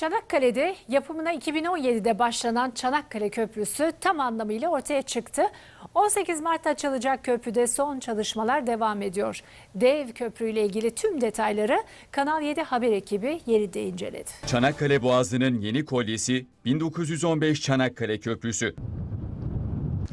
Çanakkale'de yapımına 2017'de başlanan Çanakkale Köprüsü tam anlamıyla ortaya çıktı. 18 Mart'ta açılacak köprüde son çalışmalar devam ediyor. Dev köprüyle ilgili tüm detayları Kanal 7 haber ekibi yerinde inceledi. Çanakkale Boğazı'nın yeni kolyesi 1915 Çanakkale Köprüsü.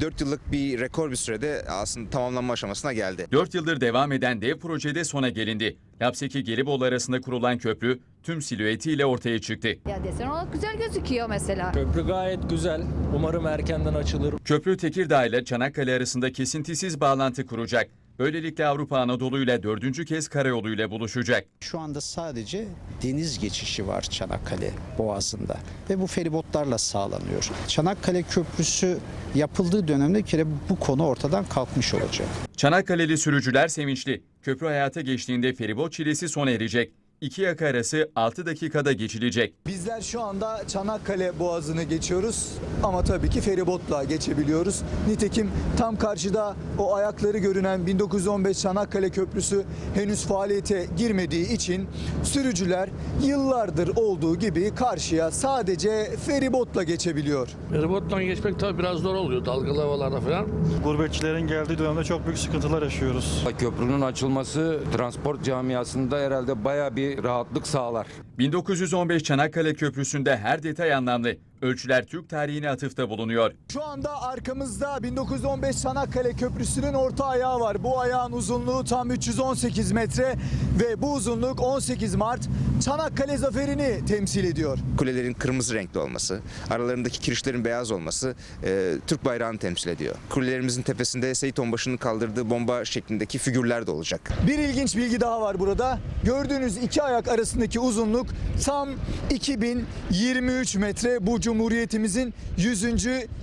4 yıllık bir rekor bir sürede aslında tamamlanma aşamasına geldi. 4 yıldır devam eden dev projede sona gelindi. Lapseki Gelibolu arasında kurulan köprü tüm silüetiyle ortaya çıktı. Ya desen olarak güzel gözüküyor mesela. Köprü gayet güzel. Umarım erkenden açılır. Köprü Tekirdağ ile Çanakkale arasında kesintisiz bağlantı kuracak. Böylelikle Avrupa Anadolu ile dördüncü kez karayolu ile buluşacak. Şu anda sadece deniz geçişi var Çanakkale Boğazı'nda ve bu feribotlarla sağlanıyor. Çanakkale Köprüsü yapıldığı dönemde kere bu konu ortadan kalkmış olacak. Çanakkale'li sürücüler sevinçli. Köprü hayata geçtiğinde feribot çilesi sona erecek. İki yaka arası 6 dakikada geçilecek. Bizler şu anda Çanakkale Boğazı'nı geçiyoruz ama tabii ki feribotla geçebiliyoruz. Nitekim tam karşıda o ayakları görünen 1915 Çanakkale Köprüsü henüz faaliyete girmediği için sürücüler yıllardır olduğu gibi karşıya sadece feribotla geçebiliyor. Feribotla geçmek tabii biraz zor oluyor dalgalı havalarda falan. Gurbetçilerin geldiği dönemde çok büyük sıkıntılar yaşıyoruz. Köprünün açılması transport camiasında herhalde baya bir rahatlık sağlar. 1915 Çanakkale Köprüsü'nde her detay anlamlı. Ölçüler Türk tarihine atıfta bulunuyor. Şu anda arkamızda 1915 Çanakkale Köprüsü'nün orta ayağı var. Bu ayağın uzunluğu tam 318 metre ve bu uzunluk 18 Mart Çanakkale zaferini temsil ediyor. Kulelerin kırmızı renkli olması, aralarındaki kirişlerin beyaz olması e, Türk bayrağını temsil ediyor. Kulelerimizin tepesinde Seyit Onbaşı'nın kaldırdığı bomba şeklindeki figürler de olacak. Bir ilginç bilgi daha var burada. Gördüğünüz iki ayak arasındaki uzunluk tam 2023 metre. Bu Cumhuriyetimizin 100.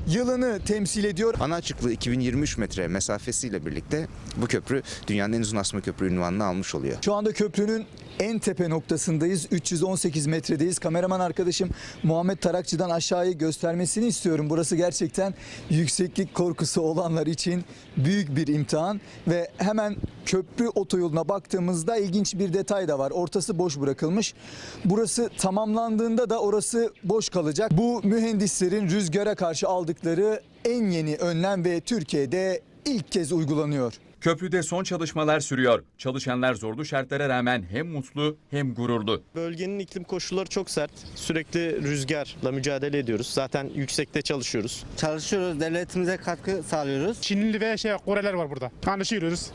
yılını temsil ediyor. Ana açıklığı 2023 metre mesafesiyle birlikte bu köprü dünyanın en uzun asma köprü ünvanını almış oluyor. Şu anda köprünün en tepe noktasındayız. 318 metredeyiz. Kameraman arkadaşım Muhammed Tarakçı'dan aşağıyı göstermesini istiyorum. Burası gerçekten yükseklik korkusu olanlar için büyük bir imtihan ve hemen köprü otoyoluna baktığımızda ilginç bir detay da var. Ortası boş bırakılmış. Burası tamamlandığında da orası boş kalacak. Bu mühendislerin rüzgara karşı aldıkları en yeni önlem ve Türkiye'de ilk kez uygulanıyor. Köprüde son çalışmalar sürüyor. Çalışanlar zorlu şartlara rağmen hem mutlu hem gururlu. Bölgenin iklim koşulları çok sert. Sürekli rüzgarla mücadele ediyoruz. Zaten yüksekte çalışıyoruz. Çalışıyoruz, devletimize katkı sağlıyoruz. Çinli ve şey Koreler var burada. Anlaşıyoruz.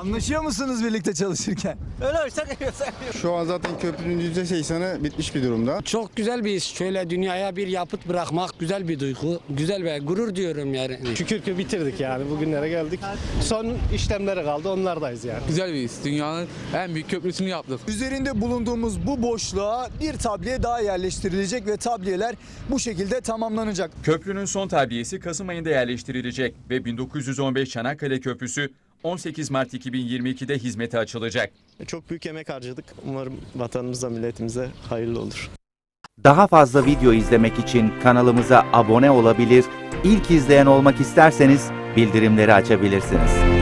Anlaşıyor musunuz birlikte çalışırken? Şu an zaten köprünün %80'i bitmiş bir durumda. Çok güzel bir iş. Şöyle dünyaya bir yapıt bırakmak güzel bir duygu. Güzel ve gurur diyorum yani. Şükür ki bitirdik yani bugünlere geldik. Son işlemleri kaldı onlardayız yani. Güzel bir iş. Dünyanın en büyük köprüsünü yaptık. Üzerinde bulunduğumuz bu boşluğa bir tabliye daha yerleştirilecek ve tabliyeler bu şekilde tamamlanacak. Köprünün son tabiyesi Kasım ayında yerleştirilecek ve 1915 Çanakkale Köprüsü 18 Mart 2022'de hizmete açılacak. Çok büyük emek harcadık. Umarım vatanımıza, milletimize hayırlı olur. Daha fazla video izlemek için kanalımıza abone olabilir, ilk izleyen olmak isterseniz bildirimleri açabilirsiniz.